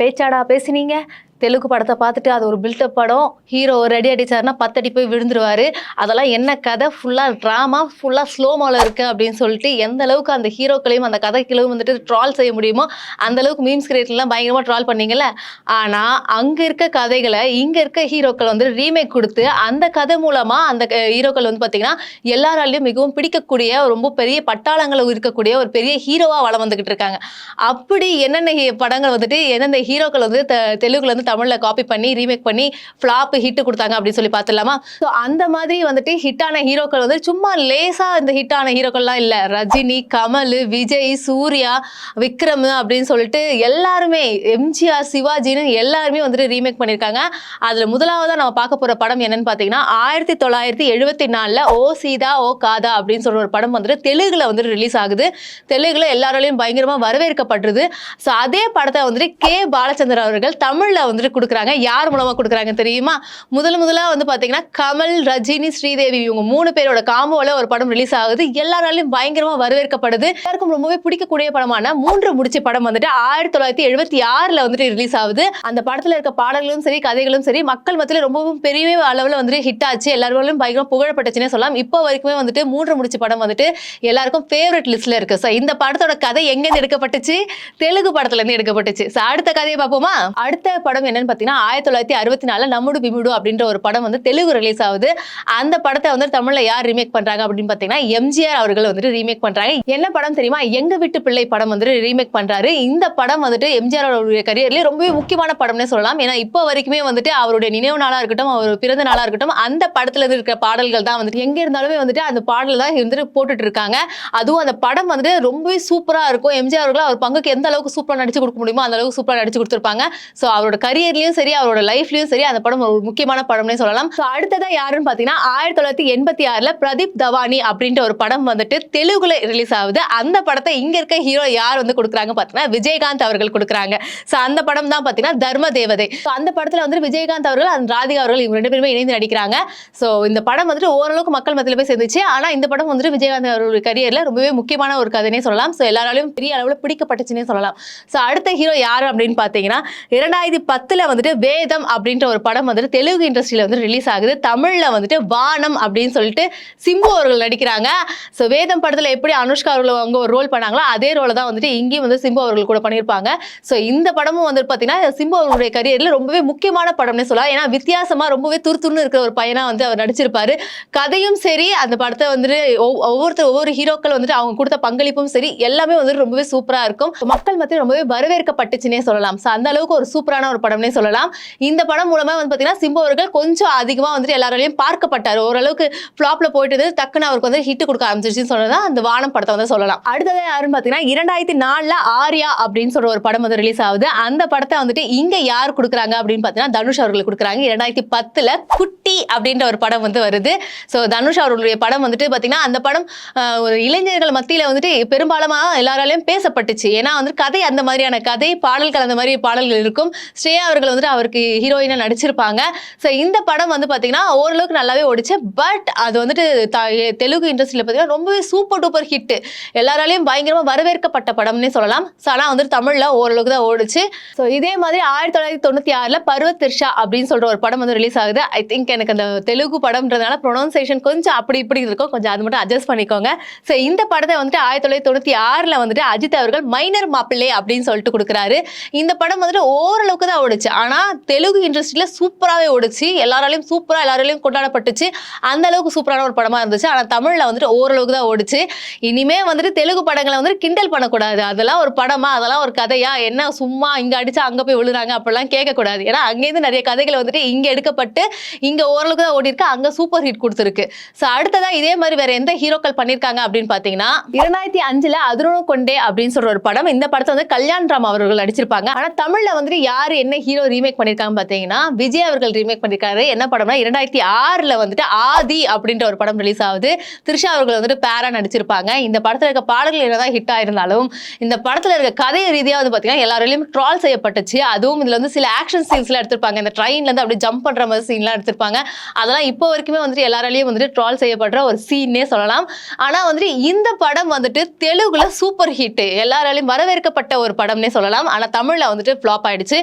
பேச்சாடா பேசினீங்க? தெலுங்கு படத்தை பார்த்துட்டு அது ஒரு பில்டப் படம் ஹீரோ ரெடி அடிச்சாருன்னா பத்தடி போய் விழுந்துருவாரு. அதெல்லாம் என்ன கதை? ஃபுல்லாக ட்ராமா ஃபுல்லாக ஸ்லோமோவில் இருக்கு அப்படின்னு சொல்லிட்டு எந்த அளவுக்கு அந்த ஹீரோக்களையும் அந்த கதைக்களையும் வந்துட்டு ட்ரால் செய்ய முடியுமோ அந்த அளவுக்கு மீம்ஸ் கிரியேட்லாம் பயங்கரமாக ட்ரால் பண்ணீங்கல்ல? ஆனால் அங்கே இருக்க கதைகளை இங்கே இருக்க ஹீரோக்கள் வந்து ரீமேக் கொடுத்து அந்த கதை மூலமாக அந்த ஹீரோக்கள் வந்து பார்த்தீங்கன்னா எல்லாராலையும் மிகவும் பிடிக்கக்கூடிய ரொம்ப பெரிய பட்டாளங்களை இருக்கக்கூடிய ஒரு பெரிய ஹீரோவாக வளம் வந்துகிட்டு இருக்காங்க. அப்படி என்னென்ன ஹீ- படங்கள் வந்துட்டு எந்தெந்த ஹீரோக்கள் வந்து தெலுங்குல வந்து தமிழில் காப்பி பண்ணி ரீமேக் பண்ணி ஃப்ளாப் ஹிட் கொடுத்தாங்க அப்படின்னு சொல்லி பார்த்துலாமா ஸோ அந்த மாதிரி வந்துட்டு ஹிட்டான ஹீரோக்கள் வந்து சும்மா லேசாக இந்த ஹிட்டான ஹீரோக்கள்லாம் இல்லை. ரஜினி கமல் விஜய் சூர்யா விக்ரம் அப்படின்னு சொல்லிட்டு எல்லாருமே எம்ஜிஆர் சிவாஜின்னு எல்லாருமே வந்துட்டு ரீமேக் பண்ணியிருக்காங்க. அதில் முதலாவதாக நம்ம பார்க்க போகிற படம் என்னன்னு பார்த்தீங்கன்னா ஆயிரத்தி தொள்ளாயிரத்தி எழுபத்தி நாலில் ஓ சீதா ஓ காதா அப்படின்னு சொல்கிற ஒரு படம் வந்துட்டு தெலுங்கில் வந்துட்டு ரிலீஸ் ஆகுது. தெலுங்கில் எல்லாராலையும் பயங்கரமாக வரவேற்கப்படுறது ஸோ அதே படத்தை வந்துட்டு கே. பாலச்சந்திரன் அவர்கள் தமிழில் வந்து வந்துட்டு கொடுக்குறாங்க. யார் மூலமாக கொடுக்குறாங்க தெரியுமா? முதல் முதலாக வந்து பார்த்தீங்கன்னா கமல் ரஜினி ஸ்ரீதேவி இவங்க மூணு பேரோட காம்போல ஒரு படம் ரிலீஸ் ஆகுது. எல்லாராலையும் பயங்கரமாக வரவேற்கப்படுது. எல்லாருக்கும் ரொம்பவே பிடிக்கக்கூடிய படமான மூன்று முடிச்ச படம் வந்துட்டு ஆயிரத்தி தொள்ளாயிரத்தி எழுபத்தி ஆறில் வந்துட்டு ரிலீஸ் ஆகுது. அந்த படத்தில் இருக்க பாடல்களும் சரி கதைகளும் சரி மக்கள் மத்தியில் ரொம்பவும் பெரிய அளவில் வந்துட்டு ஹிட் ஆச்சு. எல்லாரும் பயங்கரம் புகழப்பட்டுச்சுன்னே சொல்லலாம். இப்போ வரைக்குமே வந்துட்டு மூன்று முடிச்சு படம் வந்துட்டு எல்லாருக்கும் ஃபேவரட் லிஸ்ட்ல இருக்கு. ஸோ இந்த படத்தோட கதை எங்கேருந்து எடுக்கப்பட்டுச்சு? தெலுங்கு படத்துல இருந்து எடுக்கப்பட்டுச்சு. ஸோ அடுத்த கதையை பார்ப்போமா? அடுத்த படம் என்னன்னு பார்த்தீங்கன்னா ஆயிரத்தி தொள்ளாயிரத்தி அறுபத்தி நாலில் நம்முடு பிமுடு அப்படின்ற ஒரு படம் வந்து தெலுங்கு ரிலீஸ் ஆகுது. அந்த படத்தை வந்து தமிழ்ல யார் ரீமேக் பண்றாங்க அப்படின்னு பார்த்தீங்கன்னா எம்ஜிஆர் அவர்கள் வந்துட்டு ரீமேக் பண்றாங்க. என்ன படம் தெரியுமா? எங்க வீட்டு பிள்ளை படம் வந்துட்டு ரீமேக் பண்றாரு. இந்த படம் வந்துட்டு எம்ஜிஆர் அவருடைய கரியர்லேயே ரொம்பவே முக்கியமான படம்னே சொல்லலாம். ஏன்னா இப்போ வரைக்குமே வந்துட்டு அவருடைய நினைவு நாளாக இருக்கட்டும் அவர் பிறந்த நாளாக இருக்கட்டும் அந்த படத்தில் இருந்து இருக்கிற பாடல்கள் தான் வந்துட்டு எங்கே இருந்தாலுமே வந்துட்டு அந்த பாடல் தான் வந்துட்டு போட்டுட்டு இருக்காங்க. அதுவும் அந்த படம் வந்துட்டு ரொம்பவே சூப்பராக இருக்கும். எம்ஜிஆர் அவர்கள் அவர் பங்குக்கு எந்த அளவுக்கு சூப்பராக நடிச்சு கொடுக்க முடியுமோ அந்த அளவுக்கு சூப்பராக நடிச்சு கொடுத்துருப்பாங்க. ஸோ அவரோட கரியர்லயும் சரி அவரோட லைஃப்லயும் சரி அந்த படம் ஒரு முக்கியமான படம்னே சொல்லலாம். ஸோ அடுத்ததா யாருன்னு பார்த்தீங்கன்னா ஆயிரத்தி தொள்ளாயிரத்தி எண்பத்தி ஆறுல பிரதீப் தவானி அப்படின்ற ஒரு படம் வந்துட்டு தெலுங்குல ரிலீஸ் ஆகுது. அந்த படத்தை இங்க இருக்க ஹீரோ யார் வந்து கொடுக்குறாங்க பார்த்தீங்கன்னா விஜயகாந்த் அவர்கள் கொடுக்குறாங்க. ஸோ அந்த படம் தான் பாத்தீங்கன்னா தர்ம தேவதை. ஸோ அந்த படத்துல வந்து விஜயகாந்த் அவர்கள் அந்த ராதிகா அவர்கள் இவங்க ரெண்டு பேருமே இணைந்து நடிக்கிறாங்க. ஸோ இந்த படம் வந்துட்டு ஓரளவுக்கு மக்கள் மத்தியில போய் சேர்ந்துச்சு. ஆனா இந்த படம் வந்துட்டு விஜயகாந்த் அவருடைய கரியர்ல ரொம்பவே முக்கியமான ஒரு கதைனே சொல்லலாம். ஸோ எல்லாராலையும் பெரிய அளவுல பிடிக்கப்பட்டுச்சுன்னே சொல்லலாம். ஸோ அடுத்த ஹீரோ யார் அப்படின்னு பார்த்தீங்கன்னா இரண்டாயிரத்தி பத்துல வந்துட்டு வேதம் அப்படின்ற ஒரு படம் வந்துட்டு தெலுங்கு இண்டஸ்ட்ரியில வந்து ரிலீஸ் ஆகுது. தமிழ்ல வந்துட்டு வானம் அப்படின்னு சொல்லிட்டு சிம்பு அவர்கள் நடிக்கிறாங்க. ஸோ வேதம் படத்துல எப்படி அனுஷ்கா அவர்கள் அவங்க ஒரு ரோல் பண்ணாங்களோ அதே ரோலை தான் வந்துட்டு இங்கேயும் வந்து சிம்பு அவர்கள் கூட பண்ணியிருப்பாங்க. ஸோ இந்த படமும் வந்து பார்த்தீங்கன்னா சிம்பு அவர்களுடைய கரியர்ல ரொம்பவே முக்கியமான படம்னே சொல்லலாம். ஏன்னா வித்தியாசமா ரொம்பவே துருத்துருன்னு இருக்கிற ஒரு பையனா வந்து அவர் நடிச்சிருப்பாரு. கதையும் சரி அந்த படத்தை வந்துட்டு ஒவ்வொருத்தர் ஒவ்வொரு ஹீரோக்கள் வந்துட்டு அவங்க கொடுத்த பங்களிப்பும் சரி எல்லாமே வந்துட்டு ரொம்பவே சூப்பரா இருக்கும். மக்கள் மத்தியில் ரொம்பவே வரவேற்கப்பட்டுச்சுன்னே சொல்லலாம். ஸோ அந்த அளவுக்கு ஒரு சூப்பரான ஒரு படம் படம்னே சொல்லலாம். இந்த படம் மூலமா வந்து பார்த்தீங்கன்னா சிம்பு அவர்கள் கொஞ்சம் அதிகமாக வந்துட்டு எல்லாராலையும் பார்க்கப்பட்டார். ஓரளவுக்கு ஃப்ளாப்பில் போயிட்டு டக்குன்னு அவருக்கு வந்து ஹிட் கொடுக்க ஆரம்பிச்சிருச்சுன்னு சொன்னதா அந்த வானம் படத்தை வந்து சொல்லலாம். அடுத்தது யாருன்னு பார்த்தீங்கன்னா இரண்டாயிரத்தி நாலுல ஆர்யா அப்படின்னு சொல்ற ஒரு படம் வந்து ரிலீஸ் ஆகுது. அந்த படத்தை வந்துட்டு இங்க யார் கொடுக்குறாங்க அப்படின்னு பார்த்தீங்கன்னா தனுஷ் அவர்கள் கொடுக்குறாங்க. இரண்டாயிரத்தி பத்துல குட்டி அப்படின்ற ஒரு படம் வந்து வருது. ஸோ தனுஷ் அவர்களுடைய படம் வந்துட்டு பார்த்தீங்கன்னா அந்த படம் ஒரு இளைஞர்கள் மத்தியில வந்துட்டு பெரும்பாலமாக எல்லாராலையும் பேசப்பட்டுச்சு. ஏன்னா வந்து கதை அந்த மாதிரியான கதை பாடல்கள் அந்த மாதிரி பாடல்கள் இருக்கும். ஸ்ரேயா அவர்கள் வந்துட்டு அவருக்கு ஹீரோயினா நடிச்சிருப்பாங்க. ஸோ இந்த படம் வந்து பார்த்தீங்கன்னா ஓரளவுக்கு நல்லாவே ஓடிச்சு. பட் அது வந்துட்டு தெலுங்கு இண்டஸ்ட்ரியில் பார்த்தீங்கன்னா ரொம்பவே சூப்பர் டூப்பர் ஹிட் எல்லாராலையும் பயங்கரமாக வரவேற்கப்பட்ட படம்னே சொல்லலாம். ஸோ ஆனால் வந்துட்டு தமிழில் ஓரளவுக்கு தான் ஓடிச்சு. ஸோ இதே மாதிரி ஆயிரத்தி தொள்ளாயிரத்தி தொண்ணூற்றி ஆறில் பருவத் திர்ஷா அப்படின்னு சொல்கிற ஒரு படம் வந்து ரிலீஸ் ஆகுது. ஐ திங்க் எனக்கு அந்த தெலுங்கு படம்ன்றதுனால ப்ரொனவுன்சேஷன் கொஞ்சம் அப்படி இப்படி இருக்கும். கொஞ்சம் அது மட்டும் அட்ஜஸ்ட் பண்ணிக்கோங்க. ஸோ இந்த படத்தை வந்துட்டு ஆயிரத்தி தொள்ளாயிரத்தி தொண்ணூற்றி ஆறில் வந்துட்டு அஜித் அவர்கள் மைனர் மாப்பிள்ளை அப்படின்னு சொல்லிட்டு கொடுக்குறாரு. இந்த படம் வந்துட்டு ஓரளவுக்கு தான் ஓடுச்சு. ஆனால் தெலுங்கு இண்டஸ்ட்ரியில் சூப்பராகவே ஓடுச்சு. எல்லாராலையும் சூப்பராக எல்லாராலையும் கொண்டாடப்பட்டுச்சு. அந்த அளவுக்கு சூப்பரான ஒரு படமாக இருந்துச்சு. ஆனால் தமிழில் வந்துட்டு ஓரளவுக்கு தான் ஓடுச்சு. இனிமே வந்துட்டு தெலுங்கு படங்களை வந்துட்டு கிண்டல் பண்ணக்கூடாது. அதெல்லாம் ஒரு படமா அதெல்லாம் ஒரு கதையா என்ன சும்மா இங்கே அடிச்சா அங்கே போய் விழுறாங்க அப்படிலாம் கேட்கக்கூடாது. ஏன்னா அங்கேருந்து நிறைய கதைகள் வந்துட்டு இங்கே எடுக்கப்பட்டு இங்கே ஓரளவுக்கு தான் ஓடி இருக்கு அங்கே சூப்பர் ஹிட் கொடுத்துருக்கு. ஸோ அடுத்ததான் இதே மாதிரி வேற எந்த ஹீரோக்கள் பண்ணியிருக்காங்க அப்படின்னு பார்த்தீங்கன்னா இரண்டாயிரத்தி அஞ்சுல அதுரும் கொண்டே அப்படின்னு சொல்ற ஒரு படம். இந்த படத்தை வந்து கல்யாண் ராம் அவர்கள் நடிச்சிருப்பாங்க. ஆனா தமிழ்ல வந்துட்டு யார் என்ன ஹீரோ ரீமேக் பண்ணியிருக்காங்க பார்த்தீங்கன்னா விஜய் அவர்கள் ரீமேக் பண்ணியிருக்காரு என்ன படம்னா இரண்டாயிரத்தி ஆறில் வந்துட்டு ஆதி அப்படின்ற ஒரு படம் ரிலீஸ் ஆகுது. த்ரிஷா அவர்கள் வந்துட்டு பேரா நடிச்சிருப்பாங்க. இந்த படத்தில் இருக்க பாடல்கள் என்னதான் ஹிட் ஆயிருந்தாலும் இந்த படத்தில் இருக்க கதை ரீதியாக வந்து பார்த்தீங்கன்னா எல்லாராலையும் ட்ரால் செய்யப்பட்டுச்சு. அதுவும் இதில் வந்து சில ஆக்ஷன் சீன்ஸ்லாம் எடுத்திருப்பாங்க. இந்த ட்ரெயின்லேருந்து அப்படியே ஜம்ப் பண்ணுற மாதிரி சீன்லாம் எடுத்திருப்பாங்க. அதெல்லாம் இப்போ வரைக்குமே வந்துட்டு எல்லாராலையும் வந்துட்டு ட்ரால் செய்யப்படுற ஒரு சீன்னே சொல்லலாம். ஆனால் வந்துட்டு இந்த படம் வந்துட்டு தெலுங்குல சூப்பர் ஹிட் எல்லாராலையும் வரவேற்கப்பட்ட ஒரு படம்னே சொல்லலாம். ஆனால் தமிழில் வந்துட்டு ஃப்ளாப் ஆயிடுச்சு.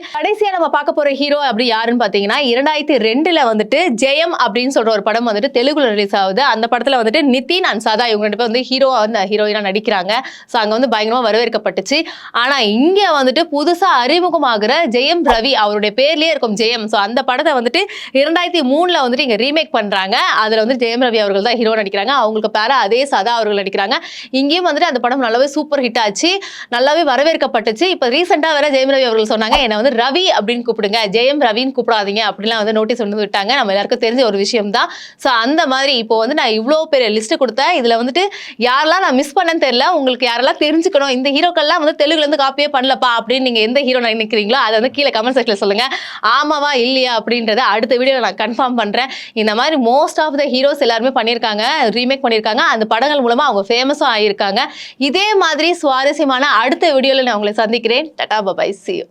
கடைசியா நம்ம பார்க்க போகிற ஹீரோ அப்படி யாருன்னு பார்த்தீங்கன்னா இரண்டாயிரத்தி ரெண்டுல வந்துட்டு ஜெயம் அப்படின்னு சொல்ற ஒரு படம் வந்துட்டு தெலுங்குல ரிலீஸ் ஆகுது. அந்த படத்தில் வந்துட்டு நிதின் அன்சாதா சதா இவங்க ரெண்டு பேர் வந்து ஹீரோ வந்து ஹீரோயினா நடிக்கிறாங்க. ஸோ அங்கே வந்து பயங்கரமாக வரவேற்கப்பட்டுச்சு. ஆனால் இங்கே வந்துட்டு புதுசாக அறிமுகமாகிற ஜெயம் ரவி அவருடைய பேர்லேயே இருக்கும் ஜெயம். ஸோ அந்த படத்தை வந்துட்டு இரண்டாயிரத்தி மூணில் வந்துட்டு இங்கே ரீமேக் பண்ணுறாங்க அதில் வந்து ஜெயம் ரவி அவர்கள் தான் ஹீரோ நடிக்கிறாங்க. அவங்களுக்கு பேர அதே சதா அவர்கள் நடிக்கிறாங்க. இங்கேயும் வந்துட்டு அந்த படம் நல்லாவே சூப்பர் ஹிட் ஆச்சு. நல்லாவே வரவேற்கப்பட்டுச்சு. இப்போ ரீசெண்டா வேற ஜெயம் ரவி அவர்கள் சொன்னாங்க என்னை வந்து ரவி அப்படின்னு கூப்பிடுங்க. ஜெயம் ரவின்னு கூப்பிடாதீங்க. அப்படிலாம் வந்து நோட்டீஸ் வந்து விட்டாங்க. நம்ம எல்லாருக்கும் தெரிஞ்ச ஒரு விஷயம் தான் ஸோ அந்த மாதிரி இப்போ வந்து நான் இவ்வளோ பெரிய லிஸ்ட் கொடுத்தேன். இதில் வந்துட்டு யாரெல்லாம் நான் மிஸ் பண்ணேன்னு தெரியல. உங்களுக்கு யாரெல்லாம் தெரிஞ்சுக்கணும். இந்த ஹீரோக்கள்லாம் வந்து தெலுங்குலேருந்து காப்பியே பண்ணலப்பா அப்படின்னு நீங்கள் எந்த ஹீரோ நினைக்கிறீங்களோ அதை வந்து கீழே கமெண்ட் செக்ஷனில் சொல்லுங்கள் ஆமாவா இல்லையா அப்படின்றத அடுத்த வீடியோவில் நான் கன்ஃபார்ம் பண்ணுறேன் இந்த மாதிரி மோஸ்ட் ஆஃப் த ஹீரோஸ் எல்லாருமே பண்ணியிருக்காங்க. ரீமேக் பண்ணியிருக்காங்க. அந்த படங்கள் மூலமாக அவங்க ஃபேமஸும் ஆகியிருக்காங்க இதே மாதிரி சுவாரஸ்யமான அடுத்த வீடியோவில் நான் உங்களை சந்திக்கிறேன். Ta-ta bye bye சியோ